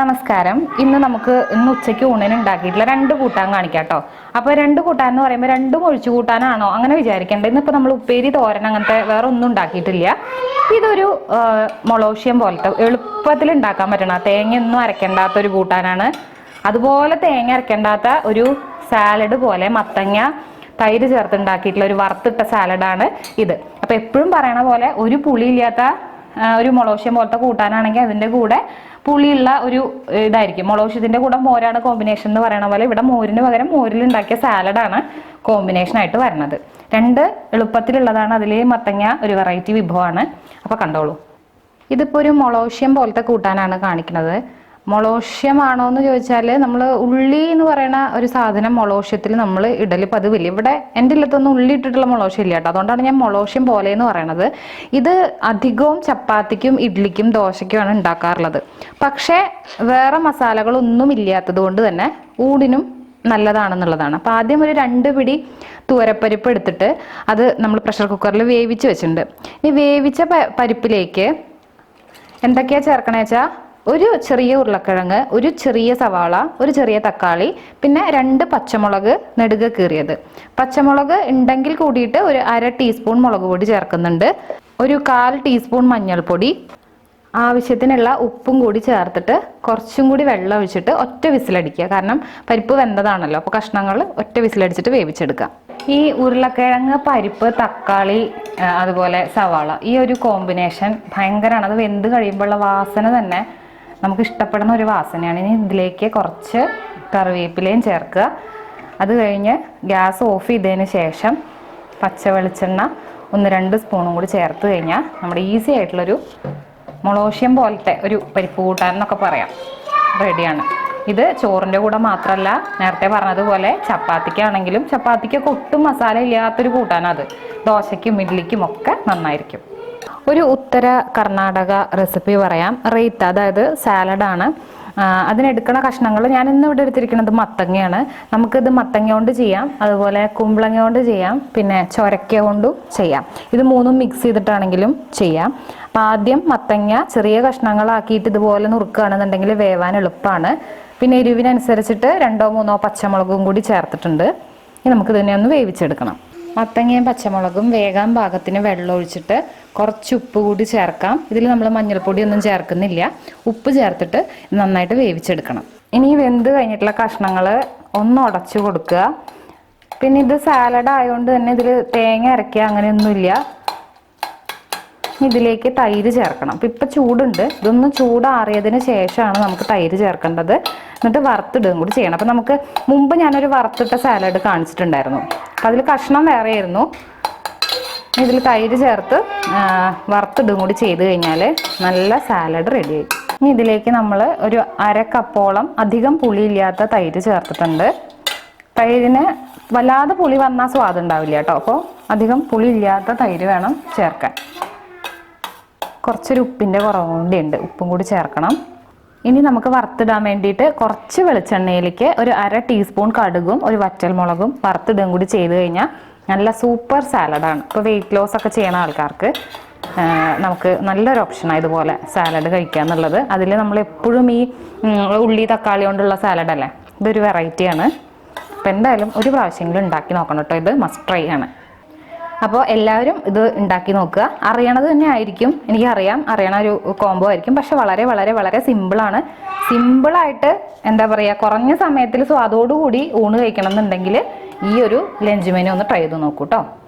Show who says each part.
Speaker 1: നമസ്കാരം. ഇന്ന് നമുക്ക് ഇന്ന് ഉച്ചയ്ക്ക് ഊണിന് ഉണ്ടാക്കിയിട്ടുള്ള രണ്ട് കൂട്ടാൻ കാണിക്കാം കേട്ടോ അപ്പോൾ രണ്ട് കൂട്ടാൻ എന്ന് പറയുമ്പോൾ രണ്ടും ഒഴിച്ചു കൂട്ടാനാണോ അങ്ങനെ വിചാരിക്കേണ്ട. ഇന്നിപ്പോൾ നമ്മൾ ഉപ്പേരി തോരൻ അങ്ങനത്തെ വേറെ ഒന്നും ഉണ്ടാക്കിയിട്ടില്ല. ഇതൊരു മൊളോഷ്യം പോലത്തെ എളുപ്പത്തിൽ ഉണ്ടാക്കാൻ പറ്റണം തേങ്ങ ഒന്നും അരക്കേണ്ടാത്ത ഒരു കൂട്ടാനാണ്. അതുപോലെ തേങ്ങ അരക്കേണ്ടാത്ത ഒരു സാലഡ് പോലെ മത്തങ്ങ തൈര് ചേർത്ത് ഉണ്ടാക്കിയിട്ടുള്ള ഒരു വറുത്തിട്ട സാലഡാണ് ഇത്. അപ്പോൾ എപ്പോഴും പറയണ പോലെ ഒരു പുളിയില്ലാത്ത ഒരു മൊളോഷ്യം പോലത്തെ കൂട്ടാനാണെങ്കിൽ അതിന്റെ കൂടെ പുളിയുള്ള ഒരു ഇതായിരിക്കും. മൊളോഷ്യത്തിന്റെ കൂടെ മോരാണ് കോമ്പിനേഷൻ എന്ന് പറയണ പോലെ ഇവിടെ മോരിന് പകരം മോരിൽ ഉണ്ടാക്കിയ സാലഡാണ് കോമ്പിനേഷനായിട്ട് വരുന്നത് രണ്ട് എളുപ്പത്തിലുള്ളതാണ്. അതിൽ മത്തങ്ങ ഒരു വെറൈറ്റി വിഭവമാണ്. അപ്പോൾ കണ്ടോളൂ. ഇതിപ്പോൾ ഒരു മൊളോഷ്യം പോലത്തെ കൂട്ടാനാണ് കാണിക്കുന്നത് മൊളോഷ്യമാണോ എന്ന് ചോദിച്ചാൽ നമ്മൾ ഉള്ളി എന്ന് പറയുന്ന ഒരു സാധനം മൊളോഷ്യത്തിൽ നമ്മൾ ഇടൽ പതിവില്ല. ഇവിടെ എന്റെ ഇല്ലത്തൊന്നും ഉള്ളി ഇട്ടിട്ടുള്ള മൊളോഷ്യം ഇല്ല കേട്ടോ. അതുകൊണ്ടാണ് ഞാൻ മൊളോഷ്യം പോലെ എന്ന് പറയണത്. ഇത് അധികവും ചപ്പാത്തിക്കും ഇഡ്ലിക്കും ദോശയ്ക്കുമാണ് ഉണ്ടാക്കാറുള്ളത്. പക്ഷേ വേറെ മസാലകളൊന്നും ഇല്ലാത്തത് കൊണ്ട് തന്നെ ഊടിനും നല്ലതാണെന്നുള്ളതാണ്. അപ്പോൾ ആദ്യം ഒരു രണ്ട് പിടി തൂരപ്പരിപ്പ് എടുത്തിട്ട് അത് നമ്മൾ പ്രഷർ കുക്കറിൽ വേവിച്ച് വെച്ചിട്ടുണ്ട്. ഈ വേവിച്ച പരിപ്പിലേക്ക് എന്തൊക്കെയാണ് ചേർക്കണേ വെച്ചാൽ ഒരു ചെറിയ ഉരുളക്കിഴങ്ങ് ഒരു ചെറിയ സവാള ഒരു ചെറിയ തക്കാളി പിന്നെ രണ്ട് പച്ചമുളക് നെടുക കീറിയത്. പച്ചമുളക് ഉണ്ടെങ്കിൽ കൂടിയിട്ട് ഒരു അര ടീസ്പൂൺ മുളക് പൊടി ചേർക്കുന്നുണ്ട്. ഒരു കാൽ ടീസ്പൂൺ മഞ്ഞൾപ്പൊടി. ആവശ്യത്തിനുള്ള ഉപ്പും കൂടി ചേർത്തിട്ട് കുറച്ചും കൂടി വെള്ളം ഒഴിച്ചിട്ട് ഒറ്റ വിസിലടിക്കുക. കാരണം പരിപ്പ് വെന്തതാണല്ലോ അപ്പോൾ കഷ്ണങ്ങൾ ഒറ്റ വിസിലടിച്ചിട്ട് വേവിച്ചെടുക്കുക. ഈ ഉരുളക്കിഴങ്ങ് പരിപ്പ് തക്കാളി അതുപോലെ സവാള ഈ ഒരു കോമ്പിനേഷൻ ഭയങ്കരമാണ് അത് വെന്ത് കഴിയുമ്പോഴുള്ള വാസന തന്നെ നമുക്ക് ഇഷ്ടപ്പെടുന്ന ഒരു വാസനയാണ്. ഇനി ഇതിലേക്ക് കുറച്ച് കറിവേപ്പിലയും ചേർക്കുക. അത് കഴിഞ്ഞ് ഗ്യാസ് ഓഫ് ചെയ്തതിന് ശേഷം പച്ച വെളിച്ചെണ്ണ ഒന്ന് രണ്ട് സ്പൂണും കൂടി ചേർത്ത് കഴിഞ്ഞാൽ നമ്മുടെ ഈസി ആയിട്ടുള്ളൊരു മൊളോഷ്യം പോലത്തെ ഒരു പരിപ്പ് കൂട്ടാൻ എന്നൊക്കെ പറയാം. റെഡിയാണ്. ഇത് ചോറിന്റെ കൂടെ മാത്രമല്ല നേരത്തെ പറഞ്ഞതുപോലെ ചപ്പാത്തിക്കാണെങ്കിലും ചപ്പാത്തിക്കൊക്കെ ഒട്ടും മസാല ഇല്ലാത്തൊരു കൂട്ടാനത്. ദോശയ്ക്കും ഇഡ്ലിക്കും ഒക്കെ നന്നായിരിക്കും. ഒരു ഉത്തര കർണാടക റെസിപ്പി പറയാം. റേറ്റ് അതായത് സാലഡാണ് അതിനെടുക്കണ കഷ്ണങ്ങൾ ഞാൻ ഇന്ന് ഇവിടെ എടുത്തിരിക്കുന്നത് മത്തങ്ങയാണ്. നമുക്കിത് മത്തങ്ങ കൊണ്ട് ചെയ്യാം. അതുപോലെ കുമ്പളങ്ങ കൊണ്ട് ചെയ്യാം. പിന്നെ ചൊരക്ക കൊണ്ടും ചെയ്യാം. ഇത് മൂന്നും മിക്സ് ചെയ്തിട്ടാണെങ്കിലും ചെയ്യാം. അപ്പം ആദ്യം മത്തങ്ങ ചെറിയ കഷ്ണങ്ങളാക്കിയിട്ട് ഇതുപോലെ നുറുക്കുകയാണെന്നുണ്ടെങ്കിൽ വേവാൻ എളുപ്പമാണ്. പിന്നെ എരിവിനനുസരിച്ചിട്ട് രണ്ടോ മൂന്നോ പച്ചമുളകും കൂടി ചേർത്തിട്ടുണ്ട്. ഇനി നമുക്ക് ഇതിനെ ഒന്ന് വേവിച്ചെടുക്കണം. മത്തങ്ങയും പച്ചമുളകും വേഗാൻ പാകത്തിന് വെള്ളം ഒഴിച്ചിട്ട് കുറച്ച് ഉപ്പ് കൂടി ചേർക്കാം. ഇതിൽ നമ്മൾ മഞ്ഞൾപ്പൊടി ഒന്നും ചേർക്കുന്നില്ല. ഉപ്പ് ചേർത്തിട്ട് നന്നായിട്ട് വേവിച്ചെടുക്കണം. ഇനി വെന്ത് കഴിഞ്ഞിട്ടുള്ള കഷ്ണങ്ങൾ ഒന്ന് ഉടച്ചു കൊടുക്കുക. പിന്നെ ഇത് സാലഡ് ആയതുകൊണ്ട് തന്നെ ഇതിൽ തേങ്ങ അരയ്ക്കുക അങ്ങനെയൊന്നുമില്ല. ഇതിലേക്ക് തൈര് ചേർക്കണം. അപ്പം ഇപ്പം ചൂടുണ്ട്. ഇതൊന്ന് ചൂടാറിയതിന് ശേഷമാണ് നമുക്ക് തൈര് ചേർക്കേണ്ടത്. എന്നിട്ട് വറുത്തിടുകയും കൂടി ചെയ്യണം. അപ്പം നമുക്ക് മുമ്പ് ഞാനൊരു വറുത്തിട്ട സാലഡ് കാണിച്ചിട്ടുണ്ടായിരുന്നു. അപ്പം അതിൽ കഷ്ണം വേറെയായിരുന്നു. ഇതിൽ തൈര് ചേർത്ത് വറുത്തിടുകയും കൂടി ചെയ്ത് കഴിഞ്ഞാൽ നല്ല സാലഡ് റെഡി ആയി. ഇനി ഇതിലേക്ക് നമ്മൾ ഒരു അര കപ്പോളം അധികം പുളിയില്ലാത്ത തൈര് ചേർത്തിട്ടുണ്ട്. തൈരിന് വല്ലാതെ പുളി വന്നാൽ സ്വാദ് ഉണ്ടാവില്ല കേട്ടോ. അപ്പോൾ അധികം പുളി ഇല്ലാത്ത തൈര് വേണം ചേർക്കാൻ. കുറച്ചൊരു ഉപ്പിന്റെ കുറവും ഉണ്ട്. ഉപ്പും കൂടി ചേർക്കണം. ഇനി നമുക്ക് വറുത്തിടാൻ വേണ്ടിയിട്ട് കുറച്ച് വെളിച്ചെണ്ണയിലേക്ക് ഒരു അര ടീസ്പൂൺ കടുകും ഒരു വറ്റൽമുളകും വറുത്തിടുകയും കൂടി ചെയ്ത് കഴിഞ്ഞാൽ നല്ല സൂപ്പർ സാലഡാണ് ഇപ്പോൾ വെയിറ്റ് ലോസ് ഒക്കെ ചെയ്യുന്ന ആൾക്കാർക്ക് നമുക്ക് നല്ലൊരു ഓപ്ഷനാണ് ഇതുപോലെ സാലഡ് കഴിക്കുക എന്നുള്ളത്. അതിൽ നമ്മൾ എപ്പോഴും ഈ ഉള്ളി തക്കാളി കൊണ്ടുള്ള സാലഡല്ലേ ഇതൊരു വെറൈറ്റിയാണ് അപ്പോൾ എന്തായാലും ഒരു പ്രാവശ്യമെങ്കിലും ഉണ്ടാക്കി നോക്കണം കേട്ടോ. ഇത് മസ്റ്റ് ട്രൈ ആണ്. അപ്പോൾ എല്ലാവരും ഇത് ഉണ്ടാക്കി നോക്കുക. അറിയണത് തന്നെ ആയിരിക്കും. എനിക്കറിയാം. അറിയണ ഒരു കോംബോ ആയിരിക്കും. പക്ഷെ വളരെ വളരെ വളരെ സിമ്പിളാണ് സിമ്പിളായിട്ട് എന്താ പറയുക കുറഞ്ഞ സമയത്തിൽ സ്വാദോടുകൂടി ഊണ് കഴിക്കണം എന്നുണ്ടെങ്കിൽ ഈ ഒരു ലഞ്ച് മെനു ഒന്ന് ട്രൈ ചെയ്ത് നോക്കൂ കേട്ടോ